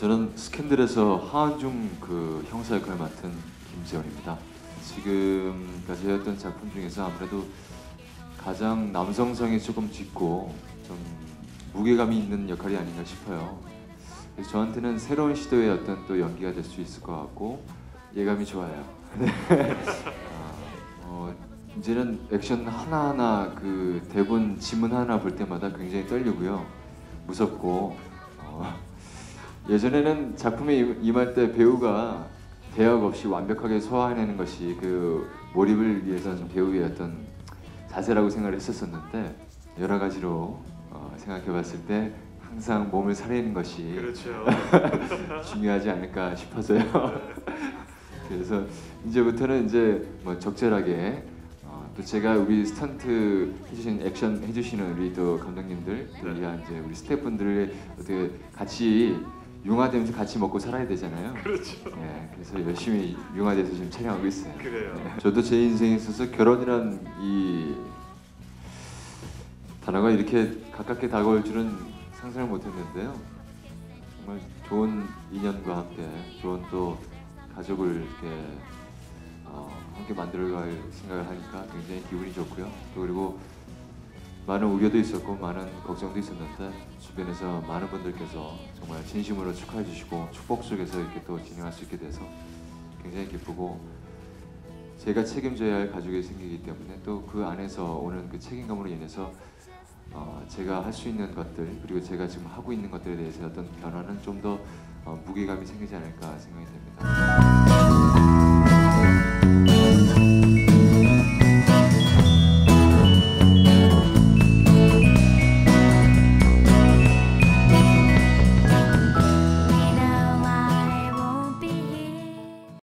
요즘 들어서 하한중 그 형사 역을 맡은 김재원입니다. 지금까지 했던 작품 중에서 아무래도 가장 남성성이 조금 짙고 좀 무게감이 있는 역할이 아닌가 싶어요. 그래서 저한테는 새로운 시도의 어떤 또 연기가 될 수 있을 것 같고 예감이 좋아요. 네. 아, 어, 이제는 액션 하나하나 그 대본 지문 하나 볼 때마다 굉장히 떨리고요. 무섭고 어, 예전에는 작품에 임- 임할 때 배우가 대역 없이 완벽하게 소화해내는 것이 그 몰입을 위해선 배우의 어떤 자세라고 생각을 했었었는데 여러 가지로 어, 생각해봤을 때 항상 몸을 사리는 것이 그렇죠. 중요하지 않을까 싶어서요. 그래서 이제부터는 이제 뭐 적절하게 어, 또 제가 우리 스턴트 해주신 액션 해주시는 우리 또 감독님들 또 네. 이제 우리 스태프분들을 어떻게 같이 융화되면서 같이 먹고 살아야 되잖아요. 그렇죠. 네, 그래서 열심히 융화돼서 지금 촬영하고 있어요. 그래요. 네. 저도 제 인생에 있어서 결혼이란 이 단어가 이렇게 가깝게 다가올 줄은 상상을 못했는데요. 정말 좋은 인연과 함께 좋은 또 가족을 이렇게 어, 함께 만들어갈 생각을 하니까 굉장히 기분이 좋고요. 또 그리고 많은 우려도 있었고 많은 걱정도 있었는데 주변에서 많은 분들께서 정말 진심으로 축하해 주시고 축복 속에서 이렇게 또 진행할 수 있게 돼서 굉장히 기쁘고 제가 책임져야 할 가족이 생기기 때문에 또 그 안에서 오는 그 책임감으로 인해서 어, 제가 할 수 있는 것들 그리고 제가 지금 하고 있는 것들에 대해서 어떤 변화는 좀더 어, 무게감이 생기지 않을까 생각이 됩니다.